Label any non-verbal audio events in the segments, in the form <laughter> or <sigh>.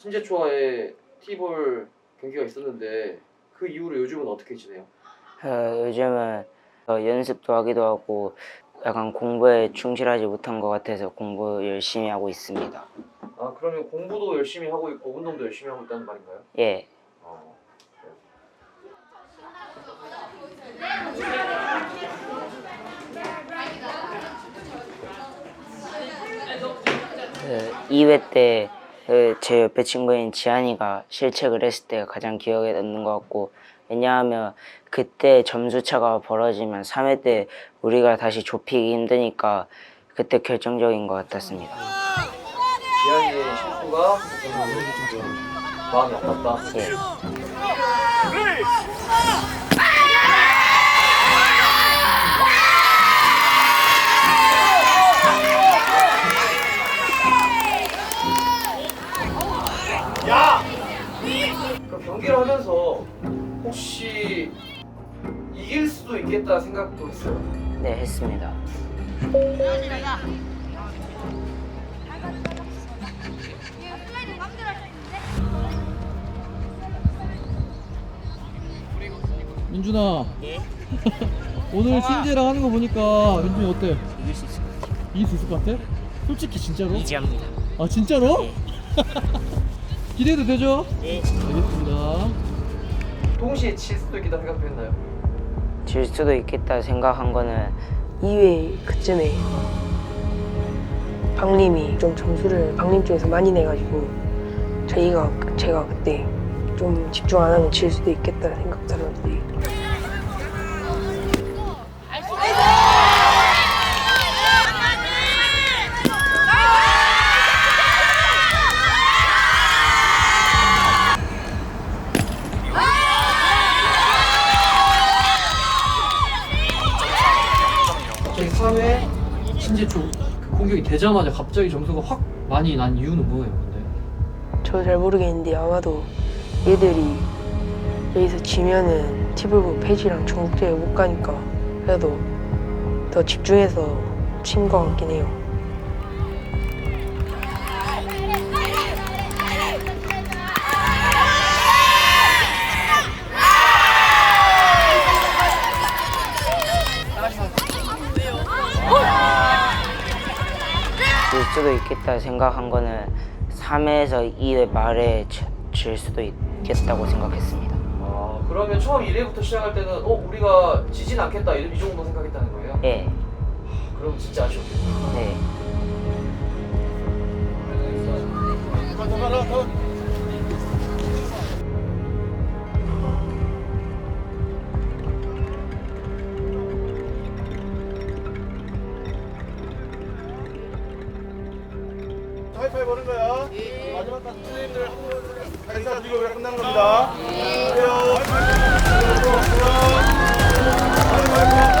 신재초와의 티볼 경기가 있었는데 그 이후로 요즘은 어떻게 지내요? 어, 요즘은 어, 연습도 하기도 하고 약간 공부에 충실하지 못한 것 같아서 공부 열심히 하고 있습니다. 아 그러면 공부도 열심히 하고 있고 운동도 열심히 하고 있다는 말인가요? 예, 어. 그 2회 때 제 옆에 친구인 지한이가 실책을 했을 때가 가장 기억에 남는 것 같고 왜냐하면 그때 점수 차가 벌어지면 3회 때 우리가 다시 좁히기 힘드니까 그때 결정적인 것 같았습니다. 지한이의 실수가 좀 마음이 아팠다. 예. 그럼 경기를 하면서 혹시 이길 수도 있겠다 생각도 했어요. 네, 했습니다. 민준아. <laughs> 오늘 신재랑 하는 거 보니까 민준이 어때? 이길 수 있을 것 같아요. 이길 수 있을 것 같아? 솔직히 진짜로? 이지합니다. 아 진짜로? <laughs> 예. 기대해도 되죠? 예. 알겠습니다. 동시에 칠 수도 있겠다 생각도 했나요? 질 수도 있겠다 생각한 거는 2회 그쯤에 박림이 좀 점수를 박림 쪽에서 많이 내가지고 저희가 제가 그때 좀 집중 안 하면 질 수도 있겠다 생각 되자마자 갑자기 점수가 확 많이 난 이유는 뭐예요, 근데? 저 잘 모르겠는데 아마도 얘들이 여기서 지면은 티블부 페이지랑 전국대회 못 가니까 그래도 더 집중해서 친것 같긴 해요. 수도 있겠다 생각한 거는 3회에서 2회 말에 지- 질 수도 있겠다고 생각했습니다. 아 그러면 처음 1회부터 시작할 때는 어 우리가 지진 않겠다 이, 이 정도 생각했다는 거예요? 예, 그럼 진짜 아쉬웠겠다. 네. 하이파이 보는 거야. 마지막 단 선생님들 한 분, 인사 드리고 그냥 끝나는 겁니다. 안녕하세요. 형님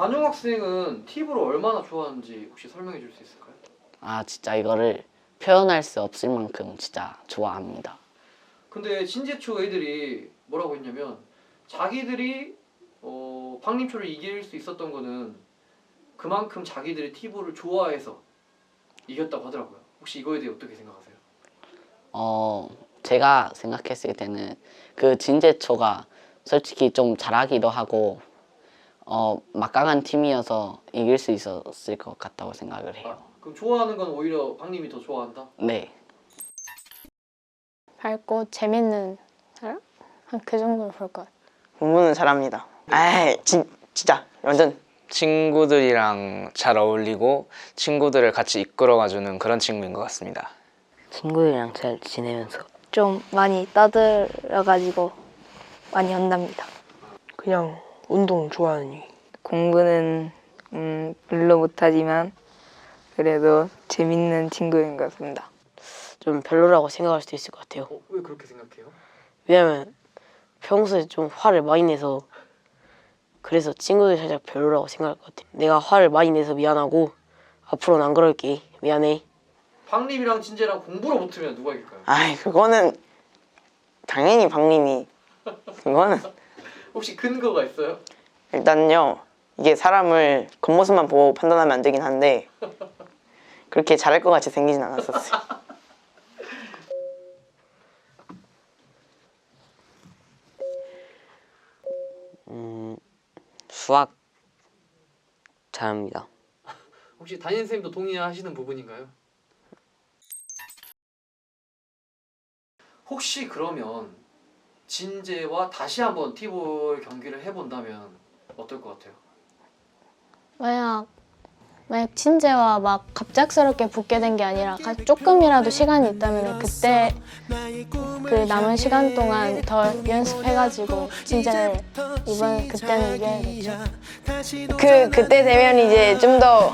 관용 학생은 팁을 얼마나 좋아하는지 혹시 설명해 줄 수 있을까요? 아 진짜 이거를 표현할 수 없을 만큼 진짜 좋아합니다. 근데 신재초 애들이 뭐라고 했냐면 자기들이 어, 박림초를 이길 수 있었던 거는 그만큼 자기들이 티보를 좋아해서 이겼다고 하더라고요. 혹시 이거에 대해 어떻게 생각하세요? 어, 제가 생각했을 때는 그 진제초가 솔직히 좀 잘하기도 하고 어, 막강한 팀이어서 이길 수 있었을 것 같다고 생각을 해요. 아, 그럼 좋아하는 건 오히려 박님이 더 좋아한다? 네. 밝고 재밌는 사람? 한 그 정도로 볼 것 같아요. 공부는 잘합니다. 아, 진 진짜 완전 친구들이랑 잘 어울리고 친구들을 같이 이끌어가주는 그런 친구인 것 같습니다. 친구들이랑 잘 지내면서 좀 많이 떠들어가지고 많이 혼납니다. 그냥 운동 좋아하니 공부는 음, 별로 못하지만 그래도 재밌는 친구인 것 같습니다. 좀 별로라고 생각할 수도 있을 것 같아요. 어, 왜 그렇게 생각해요? 왜냐면 평소에 좀 화를 많이 내서 그래서 친구들이 살짝 별로라고 생각할 것 같아. 내가 화를 많이 내서 미안하고 앞으로는 안 그럴게. 미안해. 박님이랑 진재랑 공부로 붙으면 누가 이길까요? 아이 그거는 당연히 박님이 그거는 혹시 근거가 있어요? 일단요 이게 사람을 겉모습만 보고 판단하면 안 되긴 한데 그렇게 잘할 것 같이 생기진 않았었어요. <laughs> 음, 수학 잘합니다. 혹시 담임 선생님도 동의하시는 부분인가요? 혹시 그러면 진재와 다시 한번 티볼 경기를 해본다면 어떨 것 같아요? 만약 만약 친재와 막 갑작스럽게 붙게 된 게 아니라 가- 조금이라도 시간이 있다면 그때 그 남은 시간 동안 더 연습해가지고 진재를 이번 그때는 이겨야겠죠. 그 그때 되면 이제 좀 더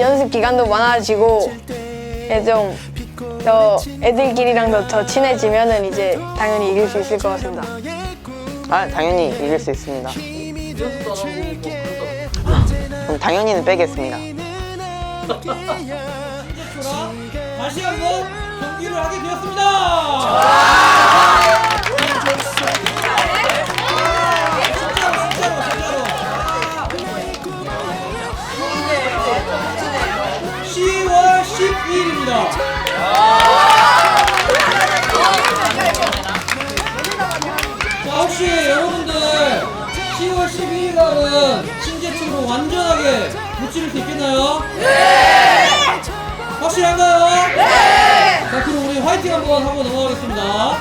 연습 기간도 많아지고 좀 더 애들끼리랑도 더 친해지면은 이제 당연히 이길 수 있을 것 같습니다. 아 당연히 이길 수 있습니다. 그럼 당연히는 빼겠습니다. 다시 한번 경기를 하게 되었습니다. 무찌를 수 있겠나요? 확실한가요? 네! 자, 그럼 우리 화이팅 한번 하고 넘어가겠습니다.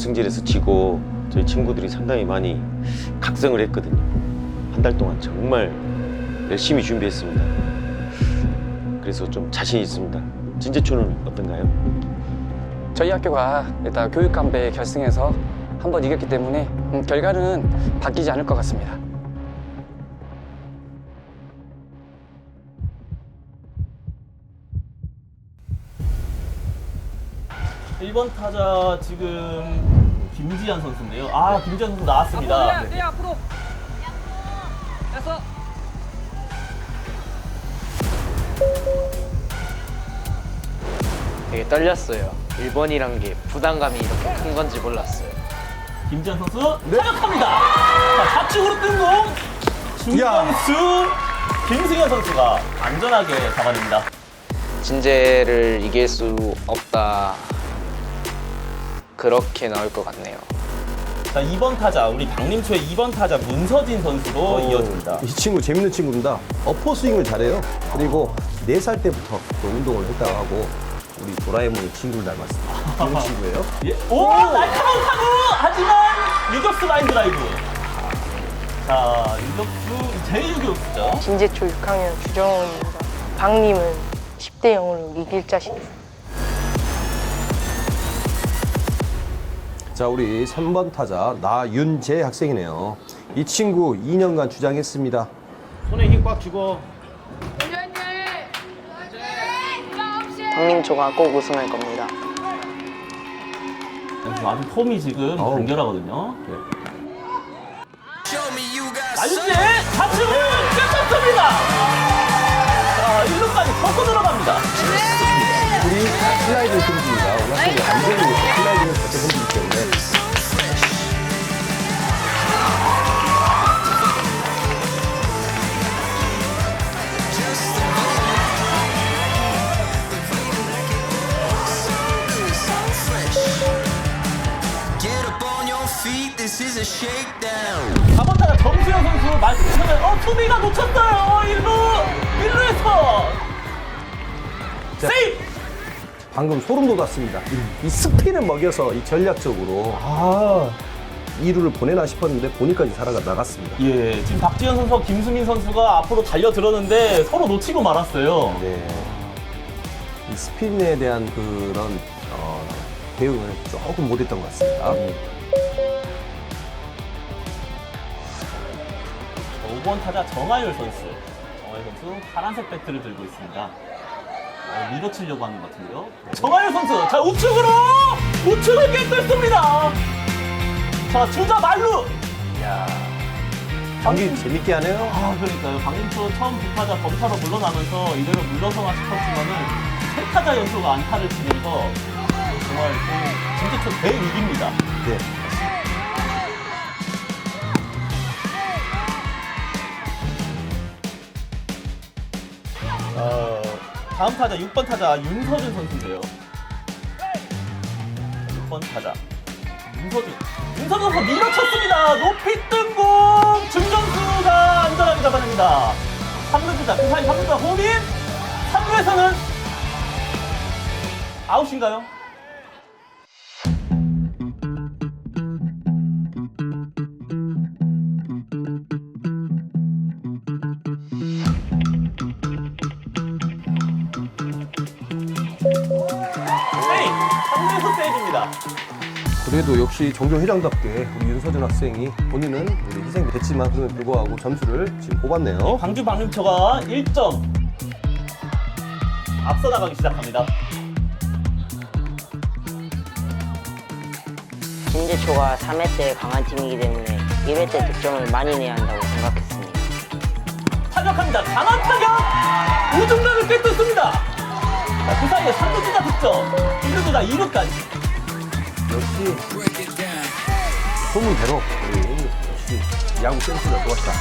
승질에서 지고 저희 친구들이 상당히 많이 각성을 했거든요. 한 달 동안 정말 열심히 준비했습니다. 그래서 좀 자신 있습니다. 진재초는 어떤가요? 저희 학교가 일단 교육감배 결승에서 한 번 이겼기 때문에 음, 결과는 바뀌지 않을 것 같습니다. 1번 타자 지금 김지한 선수인데요. 아, 김지한 선수 나왔습니다. 네. 앞으로. 됐어. 되게 떨렸어요. 1번이란 게 부담감이 이렇게 큰 건지 몰랐어요. 김지한 선수 타격합니다. 자, 좌측으로 뜬 공. 중견수 김승현 선수가 안전하게 잡아냅니다. 진재를 이길 수 없다. 그렇게 나올 것 같네요. 자, 2번 타자 우리 강림초의 2번 타자 문서진 선수로 이어집니다. 이 친구 재밌는 친구입니다. 어퍼 스윙을 잘해요. 그리고 4살 때부터 또 운동을 했다고 하고 우리 도라에몽의 친구를 닮았습니다. 좋은 <laughs> 친구예요. 예? 오, 날카로운 타구! 하지만 유격수 라인 드라이브. 자, 유격수 제1유격수죠. 진제초 6학년 주정원입니다. 박님은 10대 0으로 이길 자신 있어요. 자, 우리 3번 타자 나윤재 학생이네요. 이 친구 2년간 주장했습니다. 손에 힘꽉 쥐고. 박민초가 꼭 우승할 겁니다. 아주 폼이 지금 어우. 간결하거든요. 나윤재 좌측으로 끝났습니다. 자, 1루까지 벗고 들어갑니다. 우리 슬라이딩 금지입니다. 오늘 학생이 안 되고 있어요. 슬라이딩 금지이기 때문에. Get up on your feet, this is a shakedown. 4번 타자 정수영 선수 말씀하셨나요? 어, 수비가 놓쳤어요. 1루, 1루에서. 자, 세이프! 방금 소름 돋았습니다. 이 스피를 먹여서 이 전략적으로 아, 2루를 보내나 싶었는데 보니까지 살아가 나갔습니다. 예, 지금 박지현 선수와 김수민 선수가 앞으로 달려들었는데 서로 놓치고 말았어요. 네. 이 스피인에 대한 그런 어, 대응을 조금 못했던 것 같습니다. 5번 타자 정하율 선수. 정하율 선수 파란색 배트를 들고 있습니다. 어, 밀어치려고 하는 것 같은데요. 정하율 선수, 자 우측으로 우측을 깨끗습니다. 자 주자 말루. 야, 경기 재밌게 하네요. 아 그러니까요. 강림초 처음 두 타자 범타로 물러나면서 이대로 물러서나 싶었지만은 세 타자 연속 안타를 치면서 정말 그 진짜 대위기입니다. 네. 다음 타자 6번 타자 윤서준 선수인데요. 6번 타자 윤서준. 윤서준 선수 밀어쳤습니다. 높이 뜬 공 중정수가 안전하게 잡아냅니다. 3루 주자 그 사이 3루자 호민 3루에서는 아웃인가요? 그래도 역시 종교 회장답게 우리 윤서준 학생이 본인은 우리 희생이 됐지만 그럼에도 불구하고 점수를 지금 뽑았네요. 광주 방림초가 1점 앞서 나가기 시작합니다. 진제초가 3회 때 강한 팀이기 때문에 1회 때 득점을 많이 내야 한다고 생각했습니다. 타격합니다. 강한 타격! 우중간을 꿰뚫습니다. 자, 그 사이에 3루 주자 득점, 1루 주자 2루까지. 역시 소문대로 역시 야구 센스가 좋았다.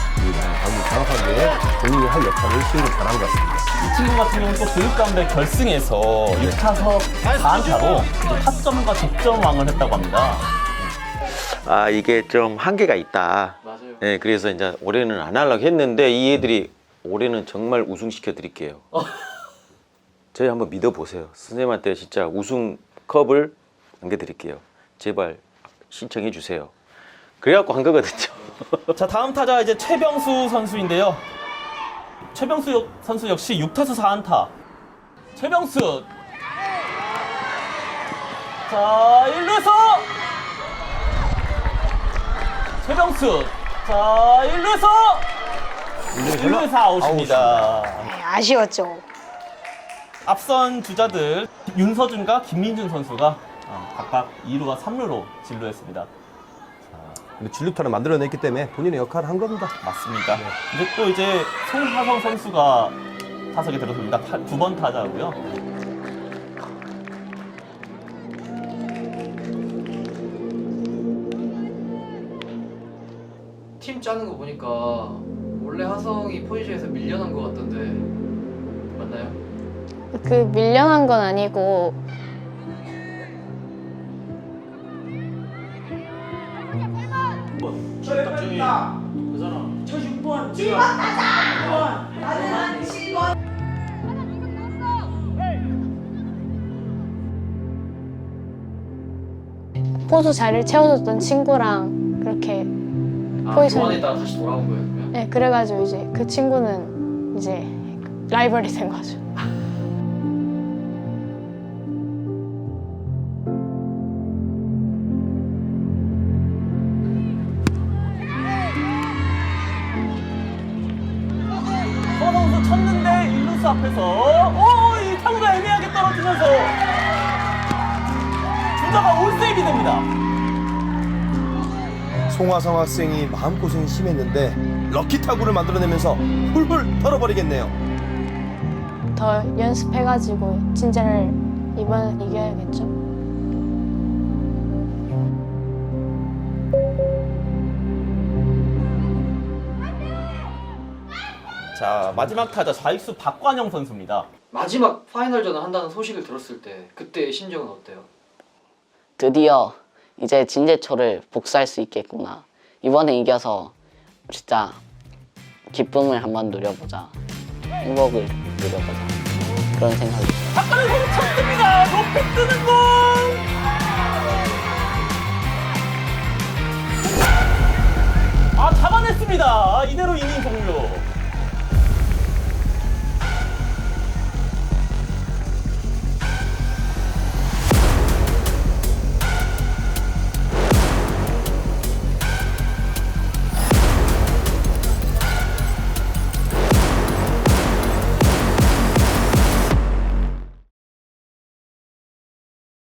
아주 정확하게 본인이 할 역할을 수행을 잘한 것 같습니다. 이 친구 같은 경우는 또 교육감대 결승에서 6타석 4안타로 타점과 득점왕을 했다고 합니다. 아 이게 좀 한계가 있다. 맞아요. 네, 그래서 이제 올해는 안 하려고 했는데 이 애들이 올해는 정말 우승시켜 드릴게요. 저희 한번 믿어보세요. 선생님한테 진짜 우승 컵을 남겨드릴게요. 제발 신청해 주세요. 그래갖고 한 거거든요. <laughs> 자, 다음 타자 이제 최병수 선수인데요. 최병수 역- 선수 역시 6타수 4안타. 최병수. 자, 1루에서 최병수. 자, 1루에서 1루에서 아웃입니다. 네, 아쉬웠죠. 앞선 주자들 윤서준과 김민준 선수가 어, 각각 2루와 3루로 진루했습니다. 근데 진루타를 만들어냈기 때문에 본인의 역할을 한 겁니다. 맞습니다. 이제 또 이제 송하성 선수가 타석에 들어섭니다. 두 번 타자고요. 팀 짜는 거 보니까 원래 하성이 포지션에서 밀려난 것 같던데 맞나요? 그 밀려난 건 아니고 7번 타자 6번 나는 7번 포수 자리를 채워줬던 친구랑 그렇게 아 포지션이- 교환했다가 다시 돌아온 거예요 그러면? 네, 그래가지고 이제 그 친구는 이제 라이벌이 된 거죠. <laughs> 송화성 학생이 마음고생이 심했는데 럭키 타구를 만들어내면서 훌훌 털어버리겠네요. 더 연습해가지고 진짜를 이번엔 이겨야겠죠. 자 마지막 타자 좌익수 박관영 선수입니다. 마지막 파이널전을 한다는 소식을 들었을 때 그때 심정은 어때요? 드디어 이제 진재초를 복수할 수 있겠구나. 이번에 이겨서 진짜 기쁨을 한번 누려보자. 행복을 누려보자. 그런 생각이 박관영 선수 쳤습니다. 높이 뜨는 공. 아 잡아냈습니다. 이대로 이닝 종료.